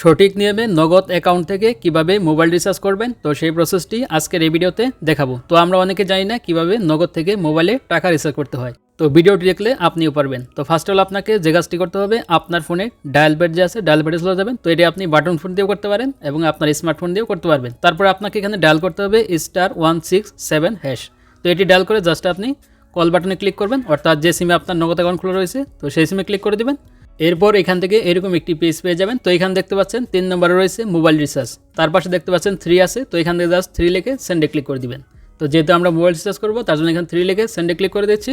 সঠিক নিয়মে নগদ অ্যাকাউন্ট থেকে কীভাবে মোবাইল রিচার্জ করবেন? তো সেই প্রসেসটি আজকের এই ভিডিওতে দেখাবো। তো আমরা অনেকে জানি না কীভাবে নগদ থেকে মোবাইলে টাকা রিচার্জ করতে হয়। তো ভিডিওটি দেখলে আপনিও পারবেন। তো ফার্স্ট অল আপনাকে যে কাজটি করতে হবে, আপনার ফোনে ডায়াল প্যাড যে আছে ডায়াল প্যাডে চলে যাবেন। তো এটি আপনি বাটন ফোন দিয়েও করতে পারেন এবং আপনার স্মার্টফোন দিয়েও করতে পারবেন। তারপর আপনাকে এখানে ডায়াল করতে হবে star one six seven hash তো এটি ডায়াল করে জাস্ট আপনি কল বাটনে ক্লিক করবেন। অর্থাৎ যে সিমে আপনার নগদ অ্যাকাউন্ট খোলা রয়েছে, তো সেই সিমে ক্লিক করে দেবেন। এরপর এখান থেকে এরকম একটি পেজ পেয়ে যাবেন। তো এখানে দেখতে পাচ্ছেন, তিন নম্বরে রয়েছে মোবাইল রিচার্জ তার পাশে দেখতে পাচ্ছেন থ্রি আছে। তো এখান থেকে জাস্ট থ্রি লিখে সেন্ডে ক্লিক করে দিবেন। তো যেহেতু আমরা মোবাইল রিচার্জ করব, তার জন্য এখানে থ্রি লিখে সেন্ডে ক্লিক করে দিচ্ছি।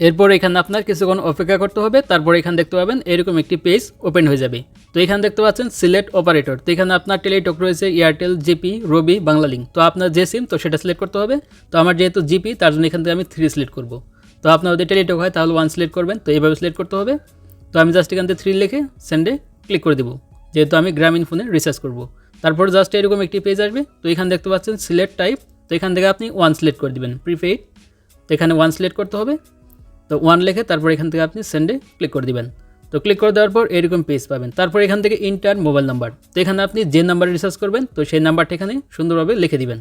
এরপর এখানে আপনার কিছুক্ষণ অপেক্ষা করতে হবে। তারপর এখানে দেখতে পাবেন এরকম একটি পেজ ওপেন হয়ে যাবে। তো এখানে দেখতে পাচ্ছেন সিলেক্ট অপারেটর তো এখানে আপনার টেলিটক রয়েছে এয়ারটেল জিপি রবি বাংলালিঙ্ক তো আপনার যে সিম তো সেটা সিলেক্ট করতে হবে। তো আমার যেহেতু জিপি তার জন্য এখান থেকে আমি থ্রি সিলেক্ট করব। তো আপনার যদি টেলিটক হয়, তাহলে ওয়ান সিলেক্ট করবেন। তো এইভাবে সিলেক্ট করতে হবে। তো আমি জাস্ট এখান থেকে থ্রি লিখে সেন্ডে ক্লিক করে দেবো। যেহেতু আমি গ্রামীণ ফোনে রিচার্জ করব। তারপর জাস্ট এরকম একটি পেজ আসবে। তো এখানে দেখতে পাচ্ছেন সিলেক্ট টাইপ তো এখান থেকে আপনি ওয়ান সিলেক্ট করে দেবেন প্রিপেইড তো এখানে ওয়ান সিলেক্ট করতে হবে। তো ওয়ান লেখে তারপর এখান থেকে আপনি সেন্ডে ক্লিক করে দিবেন। তো ক্লিক করে দেওয়ার পর এরকম পেজ পাবেন। তারপর এখান থেকে ইন্টার মোবাইল নাম্বার তো এখানে আপনি যে নাম্বারে রিচার্জ করবেন, তো সেই নাম্বারটা এখানে সুন্দরভাবে লিখে দিবেন।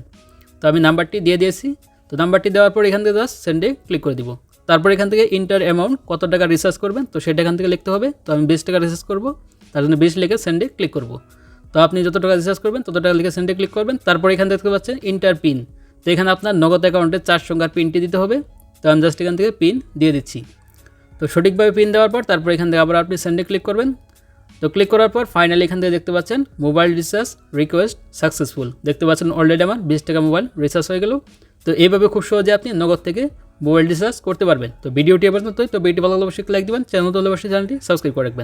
তো আমি নাম্বারটি দিয়ে দিয়েছি। তো নাম্বারটি দেওয়ার পর এখান থেকে জাস্ট সেন্ডে ক্লিক করে দিব। তারপর এখান থেকে ইন্টার অ্যামাউন্ট কত টাকা রিচার্জ করবেন, তো সেটা এখান থেকে লিখতে হবে। তো আমি বিশ টাকা রিচার্জ করব, তার জন্য বিশ লিখে সেন্ডে ক্লিক করব। তো আপনি যত টাকা রিচার্জ করবেন, তত টাকা লিখে সেন্ডে ক্লিক করবেন। তারপর এখান থেকে দেখতে পাচ্ছেন ইন্টার পিন তো এখানে আপনার নগদ অ্যাকাউন্টে চার সংখ্যার পিনটি দিতে হবে। তো আমি জাস্ট এখান থেকে পিন দিয়ে দিচ্ছি। তো সঠিকভাবে পিন দেওয়ার পর তারপর এখান থেকে আবার আপনি সেন্ডে ক্লিক করবেন। তো ক্লিক করার পর ফাইনালি এখান থেকে দেখতে পাচ্ছেন মোবাইল রিচার্জ রিকোয়েস্ট সাকসেসফুল দেখতে পাচ্ছেন অলরেডি আমার বিশ টাকা মোবাইল রিচার্জ হয়ে গেল। তো এইভাবে খুব সহজে আপনি নগদ থেকে মোবাইল রিচার্জ করতে পারবেন। তো ভিডিওটি এবার তো ভিডিওটি ভালো লাগলে অবশ্যই লাইক দিবেন। চ্যানেল তো অবশ্যই চ্যানেলটি সাবস্ক্রাইব করে রাখবেন।